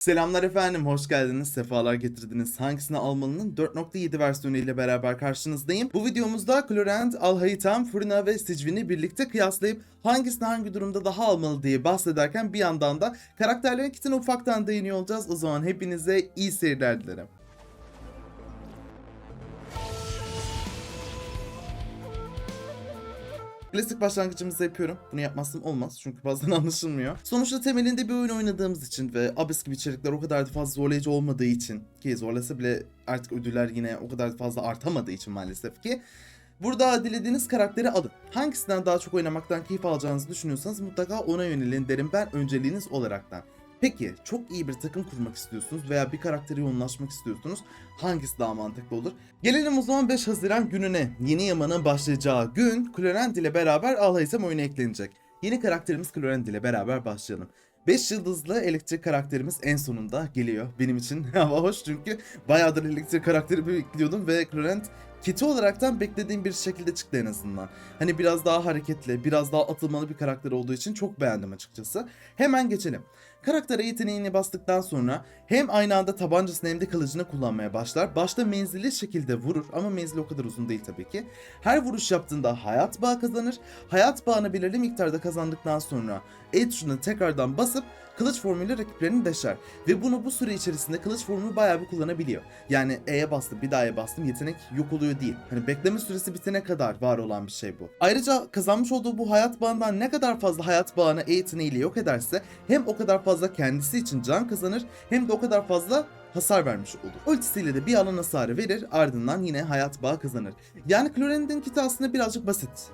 Selamlar efendim, hoş geldiniz, sefalar getirdiniz. Hangisini almalının 4.7 versiyonu ile beraber karşınızdayım. Bu videomuzda Clorent, Alhaitham, Furina ve Sicvin'i birlikte kıyaslayıp hangisini hangi durumda daha almalı diye bahsederken bir yandan da karakterlerin kitine ufaktan değiniyor olacağız. O zaman hepinize iyi seyirler dilerim. Klasik başlangıcımızı yapıyorum. Bunu yapmazsam olmaz çünkü bazen anlaşılmıyor. Sonuçta temelinde bir oyun oynadığımız için ve Abyss gibi içerikler o kadar da fazla zorlayıcı olmadığı için ki zorlasa bile artık ödüller yine o kadar da fazla artamadığı için maalesef ki Burada dilediğiniz karakteri alın. Hangisinden daha çok oynamaktan keyif alacağınızı düşünüyorsanız mutlaka ona yönelin derim ben önceliğiniz olaraktan. Peki çok iyi bir takım kurmak istiyorsunuz veya bir karaktere yoğunlaşmak istiyorsunuz. Hangisi daha mantıklı olur? Gelelim o zaman 5 Haziran gününe. Yeni yamanın başlayacağı gün Clorent ile beraber Alhaysam oyuna eklenecek. Yeni karakterimiz Clorent ile beraber başlayalım. 5 yıldızlı elektrik karakterimiz en sonunda geliyor. Benim için hava hoş çünkü bayağıdır elektrik karakteri bekliyordum ve Clorent kiti olaraktan beklediğim bir şekilde çıktı en azından. Hani biraz daha hareketli, biraz daha atılmalı bir karakter olduğu için çok beğendim açıkçası. Hemen geçelim. Karaktere yeteneğini bastıktan sonra hem aynı anda tabancasını hem de kılıcını kullanmaya başlar. Başta menzilli şekilde vurur ama menzili o kadar uzun değil tabii ki. Her vuruş yaptığında hayat bağı kazanır. Hayat bağını belirli miktarda kazandıktan sonra E tuşuna tekrardan basıp kılıç formuyla rakiplerini deşer. Ve bunu bu süre içerisinde kılıç formunu bayağı bir kullanabiliyor. Yani E'ye bastım bir daha E'ye bastım yetenek yok oluyor değil. Hani bekleme süresi bitene kadar var olan bir şey bu. Ayrıca kazanmış olduğu bu hayat bağından ne kadar fazla hayat bağını E yeteneğiyle yok ederse hem o kadar fazla kendisi için can kazanır hem de o kadar fazla hasar vermiş olur. Ultisiyle de bir alan hasarı verir ardından yine hayat bağı kazanır. Yani Clorent'in kiti aslında birazcık basit.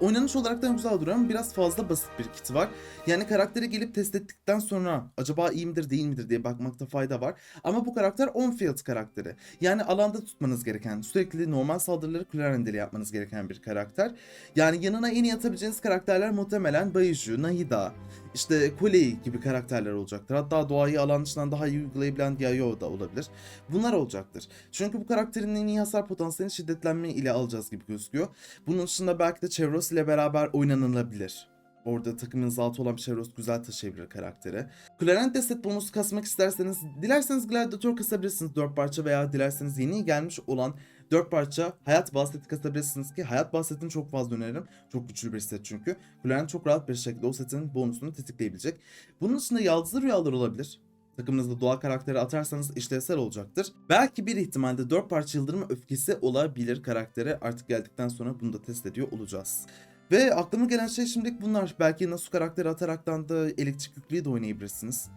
Oynanış olarak da güzel duruyor ama biraz fazla basit bir kiti var. Yani karakteri gelip test ettikten sonra acaba iyi midir değil midir diye bakmakta fayda var. Ama bu karakter on field karakteri. Yani alanda tutmanız gereken, sürekli normal saldırıları Clarendel yapmanız gereken bir karakter. Yani yanına en iyi atabileceğiniz karakterler muhtemelen Bayiju, Nahida, işte Kulei gibi karakterler olacaktır. Hatta doğayı alan dışından daha iyi uygulayabilen Diayo da olabilir. Bunlar olacaktır. Çünkü bu karakterin en iyi hasar potansiyelini şiddetlenme ile alacağız gibi gözüküyor. Bunun dışında belki de Chevros ile beraber oynanılabilir. Orada takımınız altı olan bir Chevros güzel taşıyabilir karakteri. Clarent Deset bonusu kasmak isterseniz, dilerseniz Gladiator kasabilirsiniz 4 parça veya dilerseniz yeni gelmiş olan 4 parça hayat bahseti kasabilirsiniz ki hayat bahsetini çok fazla öneririm. Çok güçlü bir set çünkü. Clarent çok rahat bir şekilde o setin bonusunu tetikleyebilecek. Bunun dışında yaldızlı rüyalar olabilir. Takımınızda doğa karakteri atarsanız işlevsel olacaktır. Belki bir ihtimalde 4 parça yıldırım öfkesi olabilir karaktere. Artık geldikten sonra bunu da test ediyor olacağız. Ve aklıma gelen şey şimdilik bunlar. Belki Nasu karakteri ataraktan da elektrik yüklüğü de oynayabilirsiniz.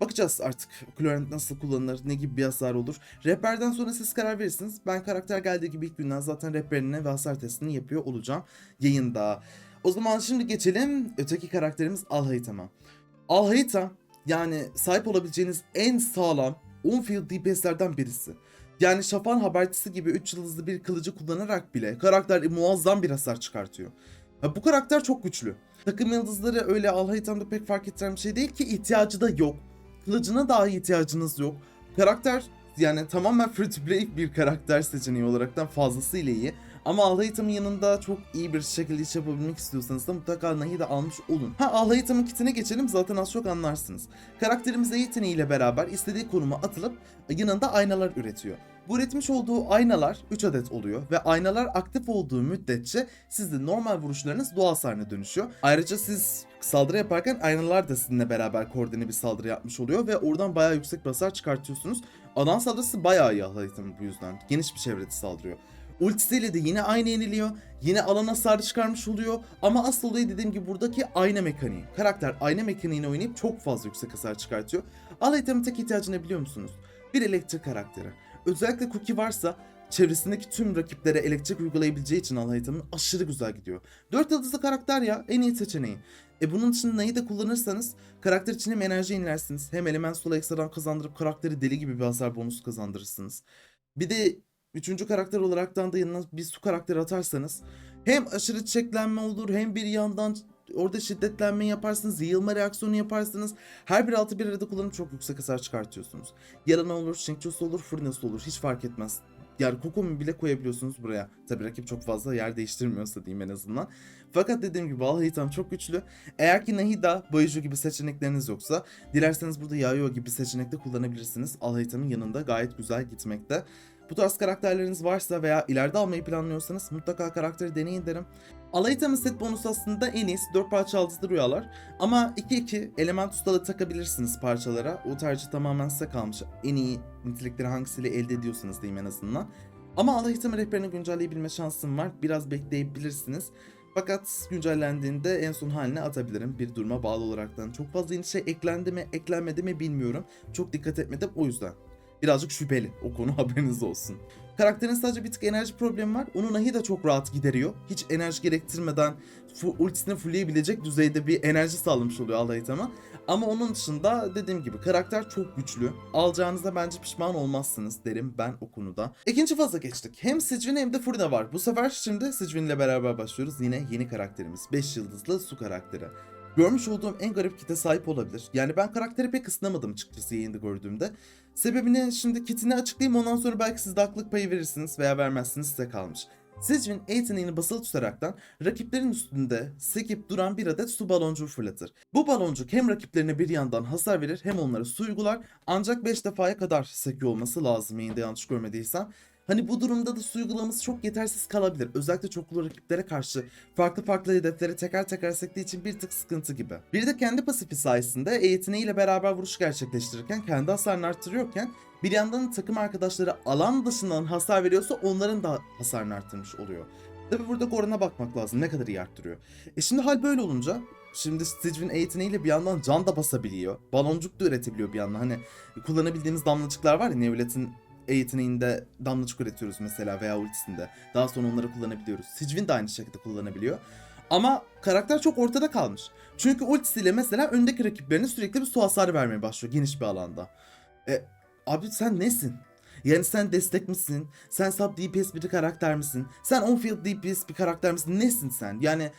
Bakacağız artık Clorent nasıl kullanılır, ne gibi bir hasar olur. Rehberden sonra siz karar verirsiniz. Ben karakter geldiği gibi ilk günden zaten rehberine ve hasar testini yapıyor olacağım yayında. O zaman şimdi geçelim öteki karakterimiz Alhaitham'a. Alhaitham yani sahip olabileceğiniz en sağlam on-field DPS'lerden birisi. Yani şafan habercisi gibi 3 yıldızlı bir kılıcı kullanarak bile karakter muazzam bir hasar çıkartıyor. Ha, bu karakter çok güçlü. Takım yıldızları öyle Alhaitham'da pek fark ettiren bir şey değil ki ihtiyacı da yok. Kılıcına dahi ihtiyacınız yok. Karakter yani tamamen free to play bir karakter seçeneği olaraktan fazlasıyla iyi. Ama Alhaitham'ın yanında çok iyi bir şekilde iş yapabilmek istiyorsanız da mutlaka Nahi de almış olun. Ha Alhaitham'ın kitine geçelim zaten az çok anlarsınız. Karakterimiz yeteneğiyle beraber istediği konuma atılıp yanında aynalar üretiyor. Bu üretmiş olduğu aynalar 3 adet oluyor ve aynalar aktif olduğu müddetçe sizde normal vuruşlarınız doğal hasarına dönüşüyor. Ayrıca siz saldırı yaparken aynalar da sizinle beraber koordine bir saldırı yapmış oluyor ve oradan bayağı yüksek bir hasar çıkartıyorsunuz. Alan saldırısı bayağı iyi bu yüzden. Geniş bir çevrede saldırıyor. Ultisiyle de yine aynı yeniliyor. Yine alan hasarı çıkarmış oluyor. Ama asıl olayı dediğim gibi buradaki ayna mekaniği. Karakter ayna mekaniğini oynayıp çok fazla yüksek hasar çıkartıyor. Alhaitham'ın tek ihtiyacı ne biliyor musunuz? Bir elektrik karakteri. Özellikle Cookie varsa çevresindeki tüm rakiplere elektrik uygulayabileceği için Alhaitham'ın aşırı güzel gidiyor. 4 yıldızlı karakter ya en iyi seçeneği. E bunun için neyi de kullanırsanız karakter için hem enerji yenilersiniz hem element sola ekstradan kazandırıp karakteri deli gibi bir hasar bonusu kazandırırsınız. Bir de üçüncü karakter olaraktan da yanına bir su karakteri atarsanız hem aşırı çeklenme olur hem bir yandan orada şiddetlenme yaparsınız, yayılma reaksiyonu yaparsınız. Her bir altı bir arada kullanıp çok yüksek hasar çıkartıyorsunuz. Yarana olur, Shinkchosu olur, Furnace olur hiç fark etmez. Yani Kokomi bile koyabiliyorsunuz buraya. Tabii rakip çok fazla yer değiştirmiyorsa diyeyim en azından. Fakat dediğim gibi Alhaitham çok güçlü. Eğer ki Nahida, Bayuju gibi seçenekleriniz yoksa dilerseniz burada Yayo gibi seçenekte kullanabilirsiniz. Alhaitham'ın yanında gayet güzel gitmekte. Bu tarz karakterleriniz varsa veya ileride almayı planlıyorsanız mutlaka karakteri deneyin derim. Alhaitham'ın set bonusu aslında en iyisi 4 parça aldığı rüyalar. Ama 2-2 element ustalı takabilirsiniz parçalara. O tercih tamamen size kalmış. En iyi nitelikleri hangisiyle elde ediyorsanız diyeyim en azından. Ama Alhaitham'ın rehberini güncelleyebilme şansım var. Biraz bekleyebilirsiniz. Fakat güncellendiğinde en son haline atabilirim bir duruma bağlı olaraktan. Çok fazla yeni şey eklendi mi eklenmedi mi bilmiyorum. Çok dikkat etmedim o yüzden. Birazcık şüpheli o konu haberiniz olsun. Karakterin sadece bir tık enerji problemi var. Onu Nahi de çok rahat gideriyor. Hiç enerji gerektirmeden ultisini fullleyebilecek düzeyde bir enerji sağlamış oluyor Alhaitham'a. Ama onun dışında dediğim gibi karakter çok güçlü. Alacağınızda bence pişman olmazsınız derim ben o konuda. İkinci faza geçtik. Hem Sicvin hem de Furina var. Bu sefer şimdi Sicvin ile beraber başlıyoruz. Yine yeni karakterimiz. 5 yıldızlı su karakteri. Görmüş olduğum en garip kite sahip olabilir. Yani ben karakteri pek ısınamadım açıkçası yayında gördüğümde. Sebebini şimdi kitini açıklayayım ondan sonra belki siz de haklılık payı verirsiniz veya vermezsiniz size kalmış. Sicvin yeteneğini basılı tutaraktan rakiplerin üstünde sekip duran bir adet su baloncuğu fırlatır. Bu baloncuk hem rakiplerine bir yandan hasar verir hem onlara su uygular ancak 5 defaya kadar sekiyor olması lazım yayında yanlış görmediysem. Hani bu durumda da uygulaması çok yetersiz kalabilir. Özellikle çoklu rakiplere karşı farklı farklı hedefleri teker teker sektiği için bir tık sıkıntı gibi. Bir de kendi pasifi sayesinde E yeteneğiyle beraber vuruş gerçekleştirirken kendi hasarını arttırıyorken bir yandan takım arkadaşları alan dışından hasar veriyorsa onların da hasarını arttırmış oluyor. Tabi burada Goran'a bakmak lazım ne kadar iyi arttırıyor. E şimdi hal böyle olunca Şimdi Stitch'in yeteneğiyle bir yandan can da basabiliyor. Baloncuk da üretebiliyor bir yandan. Hani kullanabildiğimiz damlacıklar var ya Nevlet'in E yeteneğinde damlacık üretiyoruz mesela veya ultisinde. Daha sonra onları kullanabiliyoruz. Sicvin de aynı şekilde kullanabiliyor. Ama karakter çok ortada kalmış. Çünkü ultisiyle mesela öndeki rakiplerine sürekli bir su hasarı vermeye başlıyor geniş bir alanda. E, abi sen nesin? Yani sen destek misin? Sen sub DPS bir karakter misin? Sen on-field DPS bir karakter misin? Nesin sen? Yani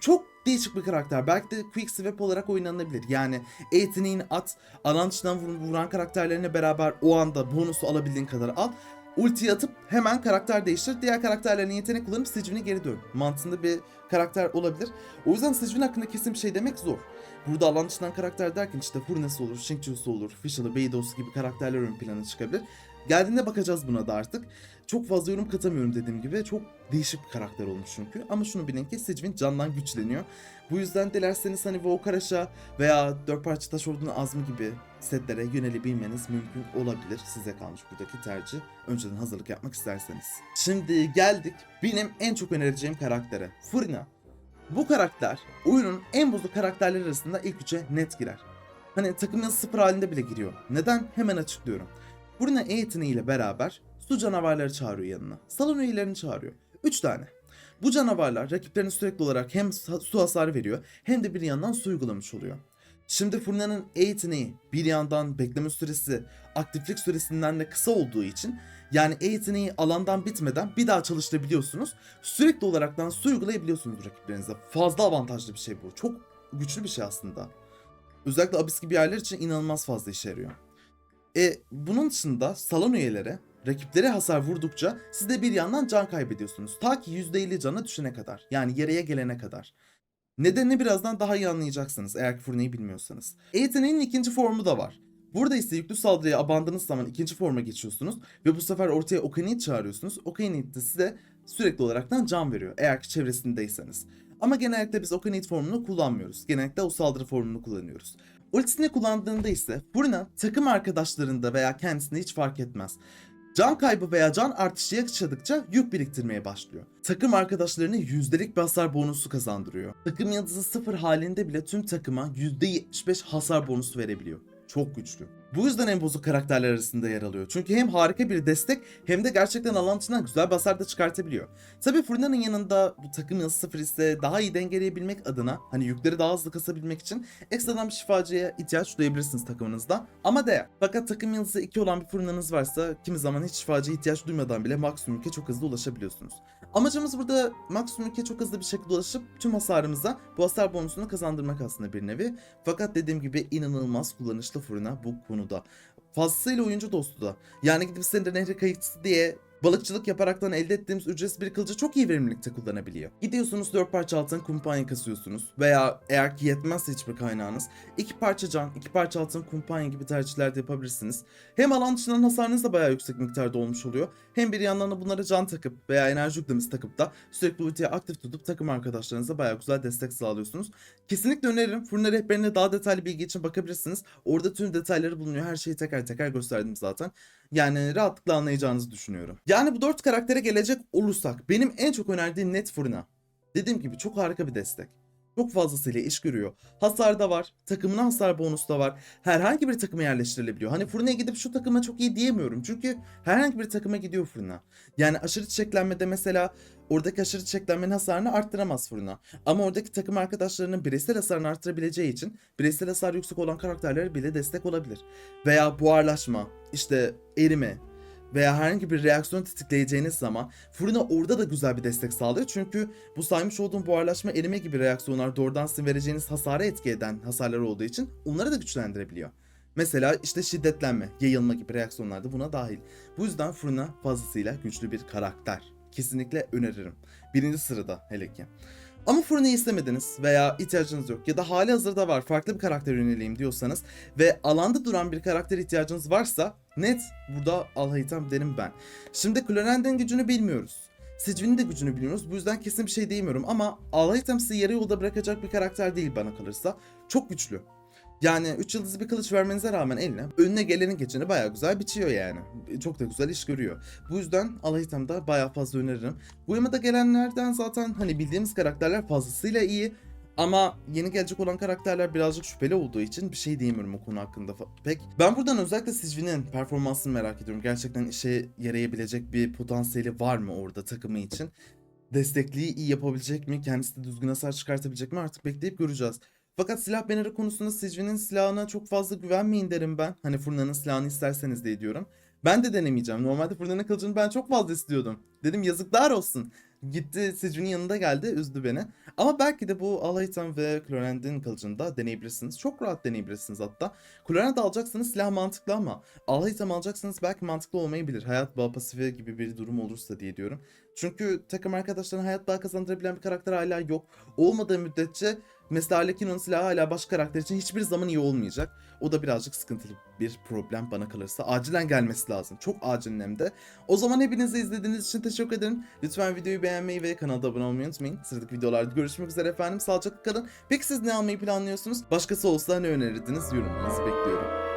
çok değişik bir karakter. Belki de quick swap olarak oynanabilir. Yani yeteneğini at, alan dışından vur- vuran karakterlerine beraber o anda bonusu alabildiğin kadar al. Ultiyi atıp hemen karakter değiştir. Diğer karakterlerin yetenek kullanıp Sicvin'e geri dön. Mantığında bir karakter olabilir. O yüzden Sicvin hakkında kesin bir şey demek zor. Burada alan dışından karakter derken işte Furnace olur, Shinkjusu olur, Fischl'ı, Beydos gibi karakterler ön plana çıkabilir. Geldiğinde bakacağız buna da artık. Çok fazla yorum katamıyorum dediğim gibi. Çok değişik bir karakter olmuş çünkü. Ama şunu bilin ki Sicvin candan güçleniyor. Bu yüzden dilerseniz hani Volkaraş'a veya Dört Parça Taş Ordu'nun Azmi gibi setlere yönelebilmeniz mümkün olabilir. Size kalmış buradaki tercih. Önceden hazırlık yapmak isterseniz. Şimdi geldik benim en çok önereceğim karaktere. Furina. Bu karakter oyunun en bozuk karakterleri arasında ilk üçe net girer. Hani takım yazı sıfır halinde bile giriyor. Neden? Hemen açıklıyorum. Furina E yeteneğiyle beraber su canavarları çağırıyor yanına. Salon üyelerini çağırıyor. 3 tane. Bu canavarlar rakiplerine sürekli olarak hem su hasarı veriyor hem de bir yandan su uygulamış oluyor. Şimdi Furina'nın E yeteneği bir yandan bekleme süresi aktiflik süresinden de kısa olduğu için yani E yeteneği alandan bitmeden bir daha çalıştırabiliyorsunuz. Sürekli olaraktan su uygulayabiliyorsunuz rakiplerinize. Fazla avantajlı bir şey bu. Çok güçlü bir şey aslında. Özellikle Abyss gibi yerler için inanılmaz fazla işe yarıyor. E bunun dışında salon üyeleri rakiplere hasar vurdukça siz de bir yandan can kaybediyorsunuz. Ta ki %50 cana düşene kadar. Yani yarıya gelene kadar. Nedenini birazdan daha iyi anlayacaksınız eğer ki Furne'yi bilmiyorsanız. E ikinci formu da var. Burada ise yüklü saldırıya abandığınız zaman ikinci forma geçiyorsunuz ve bu sefer ortaya Okanit çağırıyorsunuz. Okanit de size sürekli olaraktan can veriyor eğer ki çevresindeyseniz. Ama genellikle biz Okanit formunu kullanmıyoruz. Genellikle o saldırı formunu kullanıyoruz. Ultisini kullandığında ise Furina takım arkadaşlarında veya kendisinde hiç fark etmez. Can kaybı veya can artışı yaşadıkça yük biriktirmeye başlıyor. Takım arkadaşlarına yüzdelik bir hasar bonusu kazandırıyor. Takım yıldızı sıfır halinde bile tüm takıma %75 hasar bonusu verebiliyor. Çok güçlü. Bu yüzden en bozuk karakterler arasında yer alıyor. Çünkü hem harika bir destek hem de gerçekten alan içinden güzel bir hasar da çıkartabiliyor. Tabii Furina'nın yanında bu takım yıldızı sıfır daha iyi dengeleyebilmek adına hani yükleri daha hızlı kasabilmek için ekstradan bir şifacıya ihtiyaç duyabilirsiniz takımınızda. Ama değer. Fakat takım yıldızı 2 olan bir Furina'nız varsa kimi zaman hiç şifacıya ihtiyaç duymadan bile maksimum yüke çok hızlı ulaşabiliyorsunuz. Amacımız burada maksimum yüke çok hızlı bir şekilde ulaşıp tüm hasarımıza bu hasar bonusunu kazandırmak aslında bir nevi. Fakat dediğim gibi inanılmaz kullanışlı Furina bu konuda. Fazlasıyla oyuncu dostu da. Yani gidip senin de nehri kayıkçısı diye Balıkçılık yaparaktan elde ettiğimiz ücretsiz bir kılıcı çok iyi verimlilikte kullanabiliyor. Gidiyorsunuz 4 parça altın kumpanya kasıyorsunuz veya eğer ki yetmezse hiçbir kaynağınız 2 parça can, 2 parça altın kumpanya gibi tercihler de yapabilirsiniz. Hem alan dışından hasarınız da bayağı yüksek miktarda olmuş oluyor. Hem bir yandan da bunlara can takıp veya enerji yüklemesi takıp da sürekli ultiyi aktif tutup takım arkadaşlarınıza bayağı güzel destek sağlıyorsunuz. Kesinlikle öneririm. Fırına rehberine daha detaylı bilgi için bakabilirsiniz. Orada tüm detayları bulunuyor. Her şeyi teker teker gösterdim zaten. Yani rahatlıkla anlayacağınızı düşünüyorum. Yani bu dört karaktere gelecek olursak benim en çok önerdiğim net fırına. Dediğim gibi çok harika bir destek. Çok fazlasıyla iş görüyor. Hasar da var. Takımına hasar bonusu da var. Herhangi bir takıma yerleştirilebiliyor. Hani fırına gidip şu takıma çok iyi diyemiyorum. Çünkü herhangi bir takıma gidiyor fırına. Yani aşırı çiçeklenmede mesela oradaki aşırı çiçeklenmenin hasarını arttıramaz fırına. Ama oradaki takım arkadaşlarının bireysel hasarını arttırabileceği için bireysel hasar yüksek olan karakterlere bile destek olabilir. Veya buharlaşma, işte erime veya herhangi bir reaksiyon tetikleyeceğiniz zaman fırına orada da güzel bir destek sağlıyor. Çünkü bu saymış olduğum buharlaşma, erime gibi reaksiyonlar doğrudan sizin vereceğiniz hasara etki eden hasarlar olduğu için onları da güçlendirebiliyor. Mesela işte şiddetlenme, yayılma gibi reaksiyonlar da buna dahil. Bu yüzden fırına fazlasıyla güçlü bir karakter. Kesinlikle öneririm. Birinci sırada hele ki. Ama fırını istemediniz veya ihtiyacınız yok ya da hali hazırda var farklı bir karakter yöneleyim diyorsanız ve alanda duran bir karakter ihtiyacınız varsa net burada Alhayitam derim ben. Şimdi Cloren'den gücünü bilmiyoruz. Sicvin'in de gücünü bilmiyoruz. Bu yüzden kesin bir şey diyemiyorum ama Alhayitam sizi yarı yolda bırakacak bir karakter değil bana kalırsa. Çok güçlü. Yani 3 yıldızlı bir kılıç vermenize rağmen eline önüne gelenin geçeni bayağı güzel biçiyor yani. Çok da güzel iş görüyor. Bu yüzden Alhayitam'da bayağı fazla öneririm. Bu yamada gelenlerden zaten hani bildiğimiz karakterler fazlasıyla iyi. Ama yeni gelecek olan karakterler birazcık şüpheli olduğu için bir şey diyemiyorum o konu hakkında pek. Ben buradan özellikle Sijvin'in performansını merak ediyorum. Gerçekten işe yarayabilecek bir potansiyeli var mı orada takımı için? Destekliği iyi yapabilecek mi? Kendisi de düzgün hasar çıkartabilecek mi? Artık bekleyip göreceğiz. Fakat silah banner'ı konusunda Sijvin'in silahına çok fazla güvenmeyin derim ben. Hani Furna'nın silahını isterseniz diye diyorum. Ben de denemeyeceğim. Normalde Furna'nın kılıcını ben çok fazla istiyordum. Dedim yazıklar olsun. Gitti Sijvin'in yanında geldi üzdü beni. Ama belki de bu Alhaitham ve Clorend'in kılıcını da deneyebilirsiniz. Çok rahat deneyebilirsiniz hatta. Clorend alacaksanız silah mantıklı ama Alhaitham alacaksanız belki mantıklı olmayabilir. Hayat bağı pasifi gibi bir durum olursa diye diyorum. Çünkü takım arkadaşlarına hayat bağı kazandırabilen bir karakter hala yok. Olmadığı müddetçe mesela Arlecchino'nun silahı hala başka karakter için hiçbir zaman iyi olmayacak. O da birazcık sıkıntılı bir problem bana kalırsa. Acilen gelmesi lazım. Çok acil hem de. O zaman hepinize izlediğiniz için teşekkür ederim. Lütfen videoyu beğenmeyi ve kanalda abone olmayı unutmayın. Sıradaki videolarda görüşmek üzere efendim. Sağlıcakla kalın. Peki siz ne almayı planlıyorsunuz? Başkası olsa ne önerirdiniz? Yorumlarınızı bekliyorum.